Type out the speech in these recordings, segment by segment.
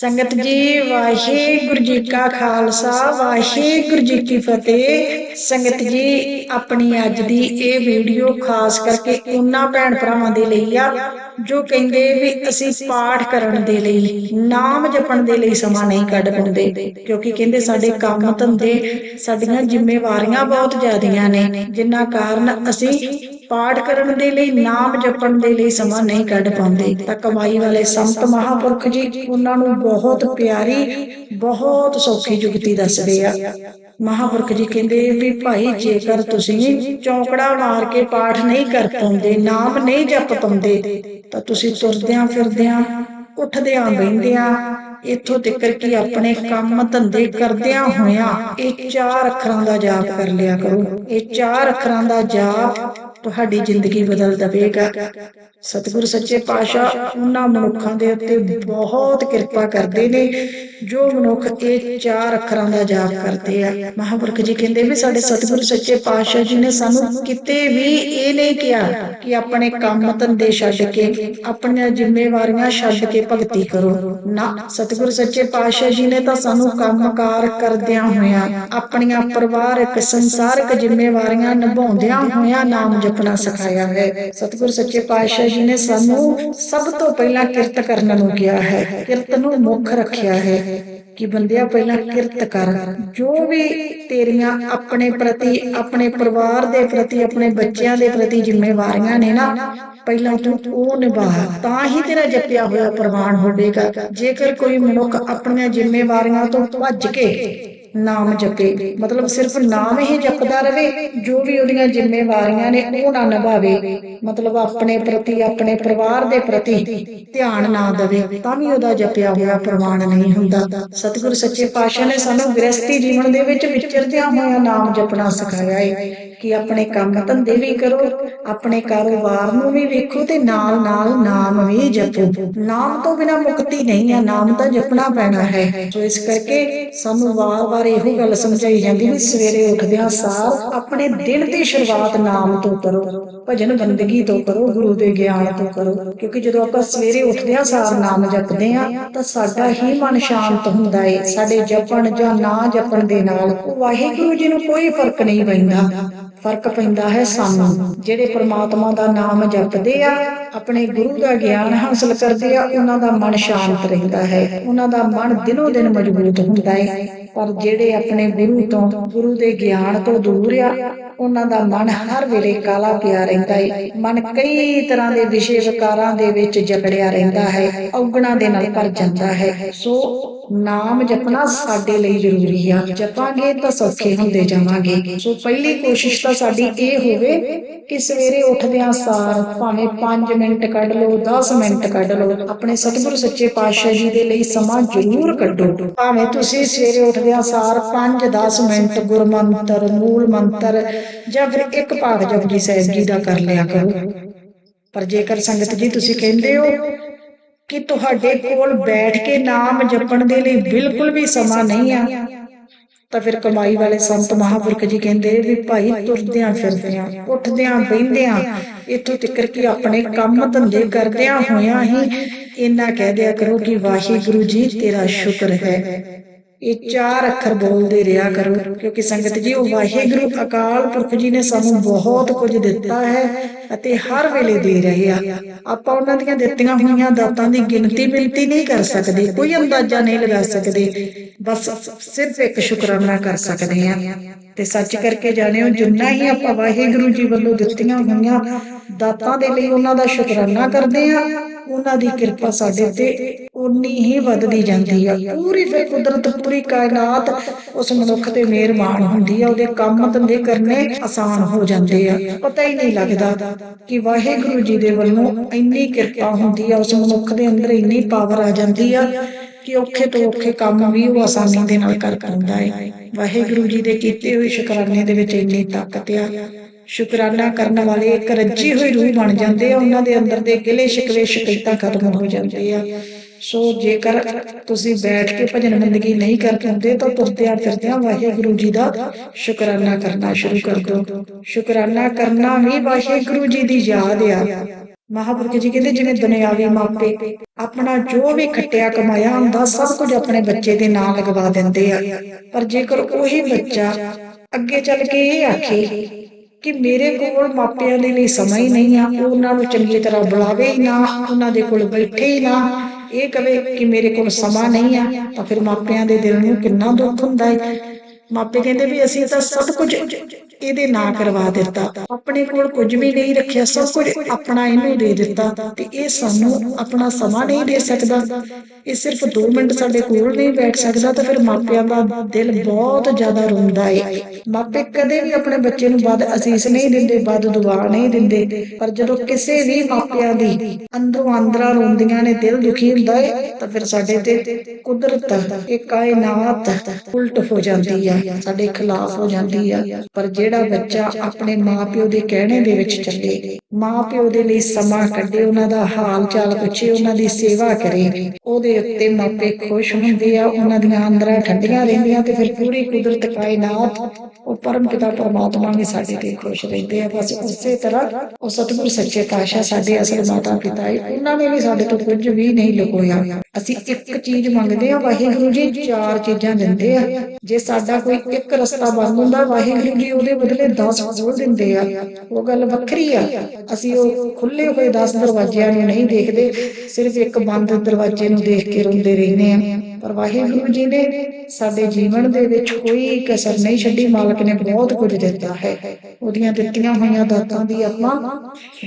ਸੰਗਤ ਜੀ, ਵਾਹਿਗੁਰੂ ਜੀ ਕਾ ਖਾਲਸਾ, ਵਾਹਿਗੁਰੂ ਜੀ ਕੀ ਫਤਿਹ। ਸੰਗਤ ਜੀ, ਆਪਣੀ ਅੱਜ ਦੀ ਇਹ ਵੀਡੀਓ ਖਾਸ ਕਰਕੇ ਉਹਨਾਂ ਭੈਣ ਭਰਾਵਾਂ ਦੇ ਲਈ ਆ, ਜੋ ਕਹਿੰਦੇ ਵੀ ਅਸੀਂ ਪਾਠ ਕਰਨ ਦੇ ਲਈ, ਨਾਮ ਜਪਣ ਦੇ ਲਈ ਸਮਾਂ ਨਹੀਂ ਕੱਢ ਪਾਉਂਦੇ, ਕਿਉਂਕਿ ਕਹਿੰਦੇ ਸਾਡੇ ਕੰਮ ਧੰਦੇ, ਸਾਡੀਆਂ ਜ਼ਿੰਮੇਵਾਰੀਆਂ ਬਹੁਤ ਜ਼ਿਆਦੀਆਂ ਨੇ ਜਿੰਨਾ ਕਾਰਨ ਅਸੀਂ ਪਾਠ ਕਰਨ ਦੇ ਲਈ, ਨਾਮ ਜਪਣ ਦੇ ਲਈ ਸਮਾਂ ਨਹੀਂ ਕੱਢ ਪਾਉਂਦੇ। ਤਾਂ ਕਮਾਈ ਵਾਲੇ ਸੰਤ ਮਹਾਪੁਰਖ ਜੀ, ਉਹਨਾਂ ਨੂੰ ਬਹੁਤ ਪਿਆਰੀ, ਬਹੁਤ ਸੌਖੀ ਜੁਗਤੀ ਦੱਸਦੇ ਆ। ਮਹਾਪੁਰਖ ਜੀ ਕਹਿੰਦੇ ਵੀ, ਭਾਈ, ਜੇਕਰ ਤੁਸੀਂ ਚੌਕੜਾ ਮਾਰ ਕੇ ਪਾਠ ਨਹੀਂ ਕਰ ਪਾਉਂਦੇ, ਨਾਮ ਨਹੀਂ ਜਪ ਪਾਉਂਦੇ, ਤਾਂ ਤੁਸੀਂ ਤੁਰਦਿਆਂ ਫਿਰਦਿਆਂ, ਉੱਠਦਿਆਂ ਬੈਠਦਿਆਂ ਇੱਥੋਂ ਤੱਕ ਕਿ ਆਪਣੇ ਕੰਮ ਧੰਦੇ ਕਰਦਿਆਂ ਹੋਇਆਂ, ਇਹ ਚਾਰ ਅੱਖਰਾਂ ਦਾ ਜਾਪ ਕਰ ਲਿਆ ਕਰੋ। ਇਹ ਚਾਰ ਅੱਖਰਾਂ ਦਾ ਜਾਪ ਤੁਹਾਡੀ ਜ਼ਿੰਦਗੀ ਬਦਲ ਦੇਵੇਗਾ ਸਤਿਗੁਰ ਸੱਚੇ ਪਾਤਸ਼ਾਹ ਉਹਨਾਂ ਮਨੁੱਖਾਂ ਦੇ ਉੱਤੇ ਬਹੁਤ ਕਿਰਪਾ ਕਰਦੇ ਨੇ, ਜੋ ਮਨੁੱਖ ਇਹ ਚਾਰ ਅੱਖਰਾਂ ਦਾ ਜਾਪ ਕਰਦੇ ਆ। ਮਹਾਪੁਰਖ ਜੀ ਕਹਿੰਦੇ ਵੀ ਸਾਡੇ ਸਤਿਗੁਰ ਸੱਚੇ ਪਾਤਸ਼ਾਹ ਜੀ ਨੇ ਸਾਨੂੰ ਕਿਤੇ ਵੀ ਇਹ ਨਹੀਂ ਕਿਹਾ ਕਿ ਆਪਣੇ ਕੰਮ ਧੰਦੇ ਛੱਡ ਕੇ, ਆਪਣੀਆਂ ਜ਼ਿੰਮੇਵਾਰੀਆਂ ਛੱਡ ਕੇ ਭਗਤੀ ਕਰੋ। ਨਾ, ਸਤਿਗੁਰ ਸੱਚੇ ਪਾਤਸ਼ਾਹ ਜੀ ਨੇ ਤਾਂ ਸਾਨੂੰ ਕੰਮਕਾਰ ਕਰਦਿਆਂ ਹੋਇਆਂ, ਆਪਣੀਆਂ ਪਰਿਵਾਰਕ, ਸੰਸਾਰਿਕ ਜ਼ਿੰਮੇਵਾਰੀਆਂ ਨਿਭਾਉਂਦਿਆਂ ਹੋਇਆਂ ਨਾਮ ਜਪਣਾ ਸਿਖਾਇਆ ਹੈ। ਸਤਿਗੁਰ ਸੱਚੇ ਪਾਤਸ਼ਾਹ ਜੀ ਨੇ ਸਾਨੂੰ ਸਭ ਤੋਂ ਪਹਿਲਾਂ ਕਿਰਤ ਕਰਨ ਨੂੰ ਕਿਹਾ ਹੈ। ਕਿਰਤ ਨੂੰ ਮੁੱਖ ਰੱਖਿਆ ਹੈ ਕਿ ਬੰਦਿਆ ਪਹਿਲਾਂ ਕਿਰਤ ਕਰ। ਜੋ ਵੀ ਤੇਰੀਆਂ ਆਪਣੇ ਪ੍ਰਤੀ, ਆਪਣੇ ਪਰਿਵਾਰ ਦੇ ਪ੍ਰਤੀ, ਆਪਣੇ ਬੱਚਿਆਂ ਦੇ ਪ੍ਰਤੀ ਜ਼ਿੰਮੇਵਾਰੀਆਂ ਨੇ ਨਾ, ਪਹਿਲਾਂ ਤੂੰ ਉਹ ਨਿਭਾ। ਤਾਂ ਹੀ ਤੇਰਾ ਜਪਿਆ ਹੋਇਆ ਪ੍ਰਵਾਨ ਹੋਵੇਗਾ। ਜੇਕਰ ਕੋਈ ਮਨੁੱਖ ਆਪਣੀਆਂ ਜ਼ਿੰਮੇਵਾਰੀਆਂ ਤੋਂ ਭੱਜ ਕੇ ਨਾਮ ਜਪੇ। ਮਤਲਬ ਸਿਰਫ ਨਾਮ ਹੀ ਜਪਦਾ ਰਹੇ ਜੋ ਵੀ ਉਹਦੀਆਂ ਜ਼ਿੰਮੇਵਾਰੀਆਂ ਨੇ ਉਹ ਨਾ ਨਿਭਾਵੇ। ਮਤਲਬ ਆਪਣੇ ਪ੍ਰਤੀ, ਆਪਣੇ ਪਰਿਵਾਰ ਦੇ ਪ੍ਰਤੀ ਧਿਆਨ ਨਾ ਦੇਵੇ, ਤਾਂ ਵੀ ਉਹਦਾ ਜਪਿਆ ਹੋਇਆ ਪ੍ਰਮਾਣ ਨਹੀਂ ਹੁੰਦਾ। ਸਤਿਗੁਰ ਸੱਚੇ ਪਾਤਸ਼ਾਹ ਨੇ ਸਾਨੂੰ ਗ੍ਰਸਤੀ ਜੀਵਨ ਦੇ ਵਿੱਚ ਵਿਚਰਦਿਆਂ ਹੋਇਆ ਨਾਮ ਜਪਣਾ ਸਿਖਾਇਆ ਹੈ ਕਿ ਆਪਣੇ ਕੰਮ ਧੰਦੇ ਵੀ ਕਰੋ, ਆਪਣੇ ਕਾਰੋਬਾਰ ਨੂੰ ਵੀ ਵੇਖੋ ਤੇ ਨਾਲ ਨਾਲ ਨਾਮ ਵੀ ਜਪੋ। ਨਾਮ ਤੋਂ ਬਿਨਾ ਮੁਕਤੀ ਨਹੀਂ ਹੈ, ਨਾਮ ਤਾਂ ਜਪਣਾ ਪੈਣਾ ਹੈ। ਸੋ ਇਸ ਕਰਕੇ ਸਾਨੂੰ ਵਾਰ-ਵਾਰ ਇਹੋ ਗੱਲ ਸਮਝਾਈ ਜਾਂਦੀ ਵੀ ਸਵੇਰੇ ਉੱਠਦਿਆਂ ਸਾਰ ਆਪਣੇ ਦਿਨ ਦੀ ਸ਼ੁਰੂਆਤ ਨਾਮ ਤੋਂ ਕਰੋ, ਭਜਨ ਬੰਦਗੀ ਤੋਂ ਕਰੋ, ਗੁਰੂ ਦੇ ਗਿਆਨ ਤੋਂ ਕਰੋ। ਕਿਉਂਕਿ ਜਦੋਂ ਆਪਾਂ ਸਵੇਰੇ ਉੱਠਦਿਆਂ ਸਾਰ ਨਾਮ ਜਪਦੇ ਆ ਤਾਂ ਸਾਡਾ ਹੀ ਮਨ ਸ਼ਾਂਤ ਹੁੰਦਾ ਏ। ਸਾਡੇ ਜਪਣ ਜਾਂ ਨਾ ਜਪਣ ਦੇ ਨਾਲ ਵਾਹਿਗੁਰੂ ਜੀ ਨੂੰ ਕੋਈ ਫ਼ਰਕ ਨਹੀਂ ਪੈਂਦਾ। ਫ਼ਰਕ ਪੈਂਦਾ ਹੈ ਸਾਨੂੰ। ਜਿਹੜੇ ਪ੍ਰਮਾਤਮਾ ਦਾ ਨਾਮ ਜਪਦੇ ਆ, ਆਪਣੇ ਗੁਰੂ ਦਾ ਗਿਆਨ ਹਾਸਲ ਕਰਦੇ ਆ, ਉਹਨਾਂ ਦਾ ਮਨ ਸ਼ਾਂਤ ਰਹਿੰਦਾ ਹੈ। ਉਹਨਾਂ ਦਾ ਮਨ ਦਿਨੋ ਦਿਨ ਮਜ਼ਬੂਤ ਹੁੰਦਾ ਹੈ। ਪਰ ਜਿਹੜੇ ਆਪਣੇ ਗੁਰੂ ਤੋਂ, ਗੁਰੂ ਦੇ ਗਿਆਨ ਤੋਂ ਦੂਰ ਆ, ਉਹਨਾਂ ਦਾ ਮਨ ਹਰ ਵੇਲੇ ਕਾਲਾ ਪਿਆ ਰਹਿੰਦਾ ਹੈ। ਮਨ ਕਈ ਤਰ੍ਹਾਂ ਦੇ ਵਿਸ਼ੇ ਵਿਕਾਰਾਂ ਦੇ ਵਿੱਚ ਜਕੜਿਆ ਰਹਿੰਦਾ ਹੈ। ਔਗਣਾ ਦੇ ਨਾਲ ਭਰ ਜਾਂਦਾ ਹੈ। ਸੋ ਨਾਮ ਜਪਣਾ ਸਾਡੇ ਲਈ ਜ਼ਰੂਰੀ ਆ। ਜਪਾਂਗੇ ਤਾਂ ਸੌਖੇ ਹੁੰਦੇ ਜਾਵਾਂਗੇ। ਸੋ ਪਹਿਲੀ ਕੋਸ਼ਿਸ਼ ਤਾਂ ਸਾਡੀ ਇਹ ਹੋਵੇ ਕਿ ਸਵੇਰੇ ਉੱਠਦਿਆਂ ਸਾਰ ਭਾਵੇਂ 5 ਮਿੰਟ ਕੱਢ ਲਓ 10 ਮਿੰਟ ਕੱਢ ਲਓ, ਆਪਣੇ ਸਤਿਗੁਰੂ ਸੱਚੇ ਪਾਤਸ਼ਾਹ ਜੀ ਦੇ ਲਈ ਸਮਾਂ ਜ਼ਰੂਰ ਕੱਢੋ। ਭਾਵੇਂ ਤੁਸੀਂ ਸਵੇਰੇ ਉੱਠਦਿਆਂ ਸਾਰ 5-10 ਮਿੰਟ ਗੁਰਮੰਤਰ, ਮੂਲ ਮੰਤਰ ਜਾਂ ਫਿਰ ਇੱਕ ਭਾਗ ਜਪਜੀ ਸਾਹਿਬ ਜੀ ਦਾ ਕਰ ਲਿਆ ਕਰੋ। ਪਰ ਜੇਕਰ ਸੰਗਤ ਜੀ ਤੁਸੀਂ ਕਹਿੰਦੇ ਹੋ ਕਿ ਤੁਹਾਡੇ ਕੋਲ ਬੈਠ ਕੇ ਨਾਮ ਜਪਣ ਦੇ ਲਈ ਬਿਲਕੁਲ ਵੀ ਸਮਾਂ ਨਹੀਂ ਆ। ਤਾਂ ਫਿਰ ਕਮਾਈ ਵਾਲੇ ਸੰਤ ਮਹਾਪੁਰਖ ਜੀ ਕਹਿੰਦੇ ਵੀ ਭਾਈ ਤੁਰਦਿਆਂ ਫਿਰਦਿਆਂ, ਉੱਠਦਿਆਂ ਬੈਠਦਿਆਂ ਇੱਥੋਂ ਤੱਕ ਕਿ ਆਪਣੇ ਕੰਮ ਧੰਦੇ ਕਰਦਿਆਂ ਹੋਇਆਂ ਹੀ ਇੰਨਾ ਕਹਿ ਦਿਆ ਕਰੋ ਕਿ ਵਾਹਿਗੁਰੂ ਜੀ ਤੇਰਾ ਸ਼ੁਕਰ ਹੈ। ਇਹ ਚਾਰ ਅੱਖਰ ਬੋਲਦੇ ਰਿਹਾ ਕਰੋ, ਕਿਉਂਕਿ ਸੰਗਤ ਜੀ, ਉਹ ਵਾਹਿਗੁਰੂ ਅਕਾਲ ਪੁਰਖ ਜੀ ਨੇ ਸਾਨੂੰ ਬਹੁਤ ਕੁਝ ਦਿੱਤਾ ਹੈ ਅਤੇ ਹਰ ਵੇਲੇ ਦੇ ਰਹੇ ਆ। ਆਪਾਂ ਉਹਨਾਂ ਦੀਆਂ ਦਿੱਤੀਆਂ ਹੋਈਆਂ ਦਾਤਾਂ ਦੀ ਗਿਣਤੀ ਮਿਲਤੀ ਨਹੀਂ ਕਰ ਸਕਦੇ, ਕੋਈ ਅੰਦਾਜ਼ਾ ਨਹੀਂ ਲਗਾ ਸਕਦੇ। ਬਸ ਸਿਰਫ ਇੱਕ ਸ਼ੁਕਰਾਨਾ ਕਰ ਸਕਦੇ ਆ। ਤੇ ਸੱਚ ਕਰਕੇ ਜਾਣਿਓ, ਜਿੰਨਾ ਹੀ ਆਪਾਂ ਵਾਹਿਗੁਰੂ ਜੀ ਵੱਲੋਂ ਦਿੱਤੀਆਂ ਹੋਈਆਂ ਦਾਤਾਂ ਦੇ ਲਈ ਉਹਨਾਂ ਦਾ ਸ਼ੁਕਰਾਨਾ ਕਰਦੇ ਆ ਉਹਨਾਂ ਦੀ ਕਿਰਪਾ ਸਾਡੇ ਤੇ ਉਨੀ ਹੀ ਵੱਧਦੀ ਜਾਂਦੀ ਆ। ਪੂਰੀ ਫਿਰ ਕੁਦਰਤ, ਪੂਰੀ ਕਾਇਨਾਤ ਉਸ ਮਨੁੱਖ ਤੇ ਮਿਹਰਬਾਨ ਹੁੰਦੀ ਆ, ਉਹਦੇ ਕੰਮ ਧੰਦੇ ਕਰਨੇ ਆਸਾਨ ਹੋ ਜਾਂਦੇ ਆ। ਪਤਾ ਹੀ ਨਹੀਂ ਲੱਗਦਾ ਕਿ ਵਾਹਿਗੁਰੂ ਜੀ ਦੇ ਵੱਲੋਂ ਇੰਨੀ ਕਿਰਪਾ ਹੁੰਦੀ ਆ, ਉਸ ਮਨੁੱਖ ਦੇ ਅੰਦਰ ਇੰਨੀ ਪਾਵਰ ਆ ਜਾਂਦੀ ਆ ਕਿ ਔਖੇ ਤੋਂ ਔਖੇ ਕੰਮ ਵੀ ਉਹ ਆਸਾਨੀ ਦੇ ਨਾਲ ਕਰ ਪਾਉਂਦਾ ਹੈ ਵਾਹਿਗੁਰੂ ਜੀ ਦੇ ਕੀਤੇ ਹੋਏ ਸ਼ੁਕਰਾਨੇ ਦੇ ਵਿੱਚ ਇੰਨੀ ਤਾਕਤ ਆ। ਸ਼ੁਕਰਾਨਾ ਕਰਨ ਵਾਲੇ ਇੱਕ ਰੱਜੀ ਹੋਈ ਰੂਹ ਬਣ ਜਾਂਦੇ ਆ। ਉਹਨਾਂ ਦੇ ਅੰਦਰ ਦੇ ਗਿਲੇ ਸ਼ਿਕਵੇ ਸ਼ਿਕਾਇਤਾਂ ਖਤਮ ਹੋ ਜਾਂਦੇ ਆ। ਸੋ ਜੇਕਰ ਤੁਸੀਂ ਬੈਠ ਕੇ ਭਜਨ ਬੰਦਗੀ ਨਹੀਂ ਕਰ ਪਾਉਂਦੇ, ਤਾਂ ਤੁਰਦਿਆਂ ਫਿਰਦਿਆਂ ਵਾਹਿਗੁਰੂ ਜੀ ਦਾ ਸ਼ੁਕਰਾਨਾ ਕਰਨਾ ਸ਼ੁਰੂ ਕਰ ਦਿਓ। ਸ਼ੁਕਰਾਨਾ ਕਰਨਾ ਵੀ ਵਾਹਿਗੁਰੂ ਜੀ ਦੀ ਯਾਦ ਆ। ਮਹਾਂਪੁਰਖ ਜੀ ਕਹਿੰਦੇ, ਜਿਵੇਂ ਦੁਨਿਆਵੀ ਮਾਪੇ ਆਪਣਾ ਜੋ ਵੀ ਖੱਟਿਆ ਕਮਾਇਆ ਹੁੰਦਾ, ਸਭ ਕੁਝ ਆਪਣੇ ਬੱਚੇ ਦੇ ਨਾਂ ਲਗਵਾ ਦਿੰਦੇ ਆ। ਪਰ ਜੇਕਰ ਉਹੀ ਬੱਚਾ ਅੱਗੇ ਚੱਲ ਕੇ ਇਹ ਆਖੇ ਕਿ ਮੇਰੇ ਕੋਲ ਮਾਪਿਆਂ ਦੇ ਲਈ ਸਮਾਂ ਹੀ ਨਹੀਂ ਆ, ਉਹਨਾਂ ਨੂੰ ਚੰਗੀ ਤਰ੍ਹਾਂ ਬੁਲਾਵੇ ਹੀ ਨਾ, ਉਹਨਾਂ ਦੇ ਕੋਲ ਬੈਠੇ ਹੀ ਨਾ, ਇਹ ਕਵੇ ਕਿ ਮੇਰੇ ਕੋਲ ਸਮਾਂ ਨਹੀਂ ਆ, ਤਾਂ ਫਿਰ ਮਾਪਿਆਂ ਦੇ ਦਿਲ ਨੂੰ ਕਿੰਨਾ ਦੁੱਖ ਹੁੰਦਾ ਹੈ ਮਾਪੇ ਕਹਿੰਦੇ ਵੀ ਅਸੀਂ ਤਾਂ ਸਭ ਕੁਝ ਇਹਦੇ ਨਾਂ ਕਰਵਾ ਦਿੱਤਾ। ਆਪਣੇ ਕੋਲ ਕੁਝ ਵੀ ਨਹੀਂ ਰੱਖਿਆ, ਸਭ ਕੁਝ ਆਪਣਾ ਇਹਨੂੰ ਦੇ ਦਿੱਤਾ ਤੇ ਇਹ ਸਾਨੂੰ ਆਪਣਾ ਸਮਾਂ ਨਹੀਂ ਦੇ ਸਕਦਾ। ਇਹ ਸਿਰਫ 2 ਮਿੰਟ ਸਾਡੇ ਕੋਲ ਨਹੀਂ ਬੈਠ ਸਕਦਾ ਤਾਂ ਫਿਰ ਮਾਪਿਆਂ ਦਾ ਦਿਲ ਬਹੁਤ ਜ਼ਿਆਦਾ ਰੋਂਦਾ ਹੈ ਮਾਪੇ ਕਦੇ ਵੀ ਆਪਣੇ ਬੱਚੇ ਨੂੰ ਵੱਧ ਅਸੀਸ ਨਹੀਂ ਦਿੰਦੇ, ਵੱਧ ਦੁਆ ਨਹੀਂ ਦਿੰਦੇ, ਪਰ ਜਦੋਂ ਕਿਸੇ ਵੀ ਮਾਪਿਆਂ ਦੀ ਅੰਦਰੋਂ ਅੰਦਰਾਂ ਰੋਂਦੀਆਂ ਨੇ, ਦਿਲ ਦੁਖੀ ਹੁੰਦਾ ਏ, ਤਾਂ ਫਿਰ ਸਾਡੇ ਤੇ ਕੁਦਰਤ, ਇਹ ਕਾਇਨਾਤ ਉਲਟ ਹੋ ਜਾਂਦੀ ਆ, ਸਾਡੇ ਖਿਲਾਫ ਹੋ ਜਾਂਦੀ ਆ। ਪਰ ਜਿਹੜਾ ਬੱਚਾ ਆਪਣੇ ਮਾਪਿਓ ਦੇ ਕਹਿਣੇ ਦੇ ਵਿੱਚ ਚੱਲੇ, ਮਾਪਿਓ ਦੇ ਲਈ ਸਮਾਂ ਕੱਢੇ, ਉਹਨਾਂ ਦਾ ਹਾਲ ਚਾਲ ਪੁੱਛੇ, ਉਹਨਾਂ ਦੀ ਸੇਵਾ ਕਰੇ, ਉਹਦੇ ਉੱਤੇ ਮਾਪੇ ਖੁਸ਼ ਹੁੰਦੇ ਆ, ਉਹਨਾਂ ਦੀਆਂ ਅੰਦਰਾਂ ਠੰਡੀਆਂ ਰਹਿੰਦੀਆਂ ਤੇ ਫਿਰ ਪੂਰੀ ਕੁਦਰਤ ਕਾਇਨਾਤ, ਉਹ ਪਰਮ ਪਿਤਾ ਪਰਮਾਤਮਾ ਵੀ ਸਾਡੇ ਤੇ ਖੁਸ਼ ਰਹਿੰਦੇ ਆ। ਬਸ ਉਸੇ ਤਰ੍ਹਾਂ ਉਹ ਸਤਿਗੁਰ ਸੱਚੇ ਪਾਤਸ਼ਾਹ ਸਾਡੇ ਅਸਲ ਮਾਤਾ ਪਿਤਾ ਹੈ ਉਹਨਾਂ ਨੇ ਵੀ ਸਾਡੇ ਤੋਂ ਕੁਝ ਵੀ ਨਹੀਂ ਲੁਕੋਇਆ। ਅਸੀਂ ਇੱਕ ਚੀਜ਼ ਮੰਗਦੇ ਆ, ਵਾਹਿਗੁਰੂ ਜੀ ਚਾਰ ਚੀਜ਼ਾਂ ਦਿੰਦੇ ਆ। ਜੇ ਸਾਡਾ ਕੋਈ ਇੱਕ ਰਸਤਾ ਬੰਦ ਹੁੰਦਾ, ਵਾਹਿਗੁਰੂ ਜੀ ਉਹਦੇ ਬਦਲੇ 10 ਖੋਲ ਦਿੰਦੇ ਆ। ਉਹ ਗੱਲ ਵੱਖਰੀ ਆ। ਅਸੀਂ ਉਹ ਖੁੱਲੇ ਹੋਏ 10 ਦਰਵਾਜ਼ਿਆਂ ਨੂੰ ਨਹੀਂ ਦੇਖਦੇ। ਸਿਰਫ ਇੱਕ ਬੰਦ ਦਰਵਾਜ਼ੇ ਨੂੰ ਦੇਖ ਕੇ ਰੋਂਦੇ ਰਹਿੰਦੇ ਆ। ਪਰ ਵਾਹਿਗੁਰੂ ਜੀ ਨੇ ਸਾਡੇ ਜੀਵਨ ਦੇ ਵਿੱਚ ਕੋਈ ਕਸਰ ਨਹੀਂ ਛੱਡੀ। ਮਾਲਕ ਨੇ ਬਹੁਤ ਕੁਝ ਦਿੱਤਾ ਹੈ। ਉਹਦੀਆਂ ਦਿੱਤੀਆਂ ਹੋਈਆਂ ਦਾਤਾਂ ਦੀ ਆਪਾਂ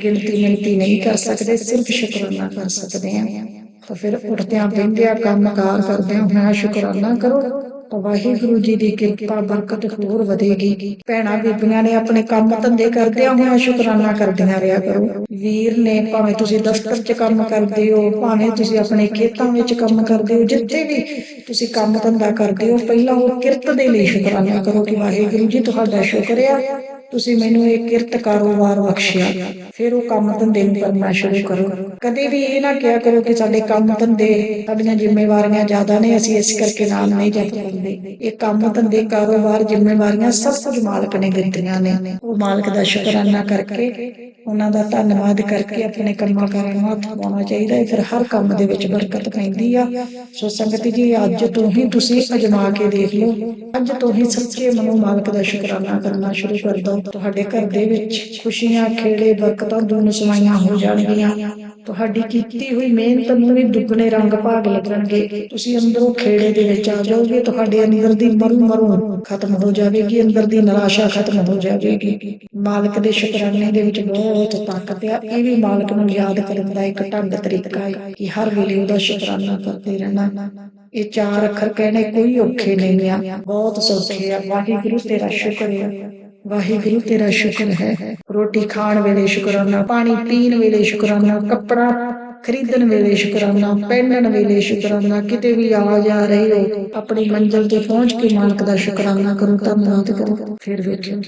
ਗਿਣਤੀ ਮਿਣਤੀ ਨਹੀਂ ਕਰ ਸਕਦੇ। ਸਿਰਫ ਸ਼ੁਕਰਾਨਾ ਕਰ ਸਕਦੇ ਹਾਂ ਤਾਂ ਫਿਰ ਉੱਠਦਿਆਂ ਬਿਹਤਿਆਂ ਕੰਮ ਕਾਰ ਕਰਦਿਆਂ ਹੋਇਆ ਸ਼ੁਕਰਾਨਾ ਕਰੋ। ਵਾਹਿਗੁਰੂ ਜੀ ਦੀ ਕਿਰਪਾ ਬਰਕਤ ਹੋਰ ਵਧੇਗੀ। ਭੈਣਾਂ, ਬੀਬੀਆਂ ਨੇ ਆਪਣੇ ਕੰਮ ਧੰਦੇ ਕਰਦਿਆਂ ਹੋਇਆਂ ਸ਼ੁਕਰਾਨਾ ਕਰਦੀਆਂ ਰਿਹਾ ਕਰੋ। ਵੀਰ ਨੇ ਭਾਵੇਂ ਤੁਸੀਂ ਦਫ਼ਤਰ 'ਚ ਕੰਮ ਕਰਦੇ ਹੋ, ਭਾਵੇਂ ਤੁਸੀਂ ਆਪਣੇ ਖੇਤਾਂ ਵਿੱਚ ਕੰਮ ਕਰਦੇ ਹੋ, ਜਿੱਥੇ ਵੀ ਤੁਸੀਂ ਕੰਮ ਧੰਦਾ ਕਰਦੇ ਹੋ, ਪਹਿਲਾਂ ਉਹ ਕਿਰਤ ਦੇ ਲਈ ਸ਼ੁਕਰਾਨਾ ਕਰੋ ਕਿ ਵਾਹਿਗੁਰੂ ਜੀ, ਤੁਹਾਡਾ ਸ਼ੁਕਰ ਆ। ਤੁਸੀਂ ਮੈਨੂੰ ਇਹ ਕਿਰਤ ਕਾਰੋਬਾਰ ਬਖਸ਼ਿਆ। ਫਿਰ ਉਹ ਕੰਮ ਧੰਦੇ ਨੂੰ ਕਰਨਾ ਸ਼ੁਰੂ ਕਰੋ। ਕਦੇ ਵੀ ਇਹ ਨਾ ਕਿਹਾ ਕਰੋ ਕਿ ਸਾਡੇ ਕੰਮ ਧੰਦੇ, ਸਾਡੀਆਂ ਜ਼ਿੰਮੇਵਾਰੀਆਂ ਜ਼ਿਆਦਾ ਨੇ, ਅਸੀਂ ਇਸ ਕਰਕੇ ਨਾਮ ਨਹੀਂ ਜਪ ਪਾਉਂਦੇ ਇਹ ਕੰਮ ਧੰਦੇ, ਕਾਰੋਬਾਰ, ਜ਼ਿੰਮੇਵਾਰੀਆਂ ਸਭ ਕੁਝ ਮਾਲਕ ਨੇ ਦਿੱਤੀਆਂ ਨੇ। ਉਹ ਮਾਲਕ ਦਾ ਸ਼ੁਕਰਾਨਾ ਕਰਕੇ, ਉਹਨਾਂ ਦਾ ਧੰਨਵਾਦ ਕਰਕੇ ਆਪਣੇ ਕੰਮਾਂ ਕਾਰਾਂ ਨੂੰ ਹੱਥ ਪਾਉਣਾ ਚਾਹੀਦਾ ਹੈ। ਫਿਰ ਹਰ ਕੰਮ ਦੇ ਵਿੱਚ ਬਰਕਤ ਪੈਂਦੀ ਆ। ਸੋ ਸੰਗਤ ਜੀ, ਅੱਜ ਤੋਂ ਹੀ ਤੁਸੀਂ ਅਜਮਾ ਕੇ ਦੇਖ ਲਓ। ਅੱਜ ਤੋਂ ਹੀ ਸੱਚੇ ਮਨੋਂ ਮਾਲਕ ਦਾ ਸ਼ੁਕਰਾਨਾ ਕਰਨਾ ਸ਼ੁਰੂ ਕਰ ਦਿਓ। ਤੁਹਾਡੇ ਘਰ ਦੇ ਵਿੱਚ ਖੁਸ਼ੀਆਂ, ਖੇੜੇ, ਬਰਕਤਾਂ ਦੂਨ ਸਮਾਈਆਂ ਹੋ ਜਾਣਗੀਆਂ। ਤੁਹਾਡੀ ਕੀਤੀ ਹੋਈ ਮਿਹਨਤ ਨੂੰ ਵੀ ਦੁੱਗਣੇ ਰੰਗ ਭਾਗ ਲੱਗਣਗੇ। ਤੁਸੀਂ ਅੰਦਰੋਂ ਖੇੜੇ ਦੇ ਵਿੱਚ ਆ ਜਾਓਗੇ, ਤੁਹਾਡੇ ਅੰਦਰ ਦੀ ਮਰੂ ਮਰੂ ਖਤਮ ਹੋ ਜਾਵੇਗੀ, ਅੰਦਰ ਦੀ ਨਿਰਾਸ਼ਾ ਖਤਮ ਹੋ ਜਾਵੇਗੀ। ਮਾਲਕ ਦੇ ਸ਼ੁਕਰਾਨੇ ਦੇ ਵਿੱਚ ਬਹੁਤ ਤਾਕਤ ਆ। ਇਹ ਵੀ ਮਾਲਕ ਨੂੰ ਯਾਦ ਕਰਨ ਦਾ ਇੱਕ ਢੰਗ ਤਰੀਕਾ ਹੈ ਕਿ ਹਰ ਵੇਲੇ ਉਹਦਾ ਸ਼ੁਕਰਾਨਾ ਕਰਦੇ ਰਹਿਣਾ। ਇਹ ਚਾਰ ਅੱਖਰ ਕਹਿਣੇ ਕੋਈ ਔਖੇ ਨਹੀਂ ਆ। ਬਹੁਤ ਸੌਖੇ ਆ। ਵਾਹਿਗੁਰੂ ਤੇਰਾ ਸ਼ੁਕਰ ਹੈ ਵਾਹਿਗੁਰੂ ਤੇਰਾ ਸ਼ੁਕਰ ਹੈ। ਰੋਟੀ ਖਾਣ ਵੇਲੇ ਸ਼ੁਕਰਾਨਾ, ਪਾਣੀ ਪੀਣ ਵੇਲੇ ਸ਼ੁਕਰਾਨਾ, ਕੱਪੜਾ ਖਰੀਦਣ ਵੇਲੇ ਸ਼ੁਕਰਾਨਾ, ਪਹਿਨਣ ਵੇਲੇ ਸ਼ੁਕਰਾਨਾ, ਕਿਤੇ ਵੀ ਆ ਜਾ ਰਹੇ ਹੋ, ਆਪਣੀ ਮੰਜ਼ਿਲ ਤੇ ਪਹੁੰਚ ਕੇ ਮਾਲਕ ਦਾ ਸ਼ੁਕਰਾਨਾ ਕਰੋ, ਧੰਨਵਾਦ ਕਰੋ। ਫਿਰ ਵੇਖਿਓ।